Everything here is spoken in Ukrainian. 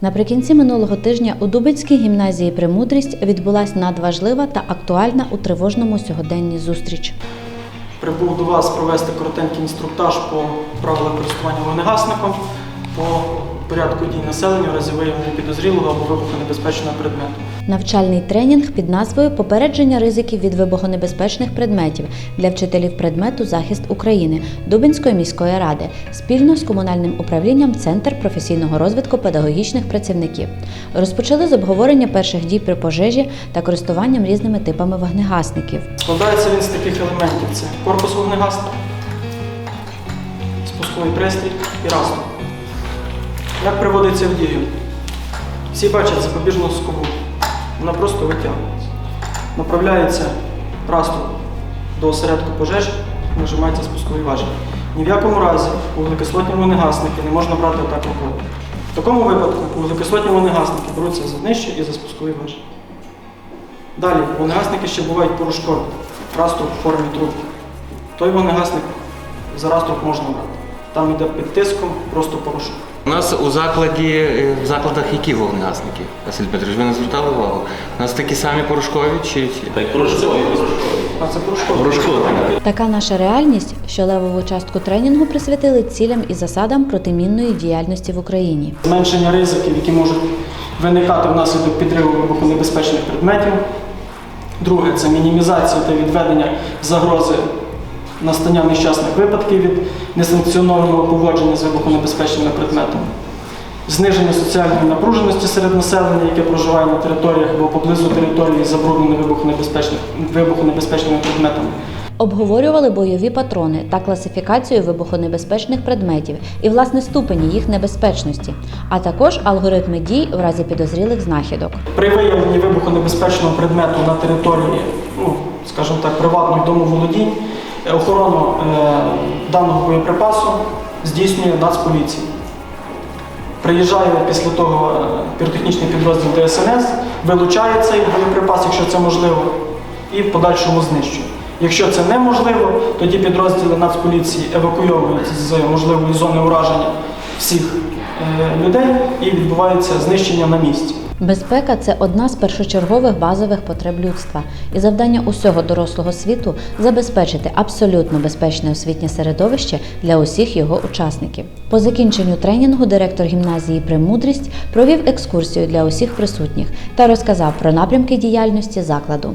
Наприкінці минулого тижня у Дубицькій гімназії Премудрість відбулася надважлива та актуальна у тривожному сьогоденні зустріч. Прибув до вас провести коротенький інструктаж по правилах користування вогнегасником, по порядку дій населення в разі виявлення підозрілого або вибухонебезпечного предмету. Навчальний тренінг під назвою Попередження ризиків від вибухонебезпечних предметів для вчителів предмету Захист України Дубинської міської ради спільно з комунальним управлінням Центр професійного розвитку педагогічних працівників. Розпочали з обговорення перших дій при пожежі та користуванням різними типами вогнегасників. Складається він з таких елементів: це корпус вогнегасника, спусковий пристрій і растор. Як приводиться в дію? Всі бачать запобіжну скобу. Вона просто витягується. Направляється растор до осередку пожежі, нажимається спусковий важіль. Ні в якому разі вуглекислотні вогнегасники не можна брати отак рукою. В такому випадку вуглекислотні вогнегасники беруться за днище і за спусковий важіль. Далі вогнегасники ще бувають порошкові, раструб в формі трубки. Той вогнегасник за раструб можна брати. Там йде під тиском просто порошок. У нас у закладі, е, в закладах які вогнегасники? Василь Петрович, ви не звертали увагу? У нас такі самі порошкові чи чи- А це порошкові. Така наша реальність, що левову частку тренінгу присвятили цілям і засадам протимінної діяльності в Україні. Зменшення ризиків, які можуть виникати внаслідок підриву вибухонебезпечних предметів. Друге це мінімізація та відведення загрози настання нещасних випадків від несанкціонованого поводження з вибухонебезпечними предметами. Зниження соціальної напруженості серед населення, яке проживає на територіях або поблизу території, вибухонебезпечних- вибухонебезпечними предметами. Обговорювали бойові патрони та класифікацію вибухонебезпечних предметів і власне ступені їх небезпечності, а також алгоритми дій в разі підозрілих знахідок. При виявленні вибухонебезпечного предмету на території, ну, скажімо так, приватних домоволодінь, охорону е, даного боєприпасу здійснює Нацполіція. Приїжджає після того е, піротехнічний підрозділ ДСНС, вилучає цей боєприпас, якщо це можливо, і в подальшому знищує. Якщо це неможливо, тоді підрозділи Нацполіції евакуйовують з можливої зони ураження всіх е, людей і відбувається знищення на місці. Безпека це одна з першочергових базових потреб людства, і завдання усього дорослого світу забезпечити абсолютно безпечне освітнє середовище для усіх його учасників. По закінченню тренінгу директор гімназії Премудрість провів екскурсію для усіх присутніх та розказав про напрямки діяльності закладу.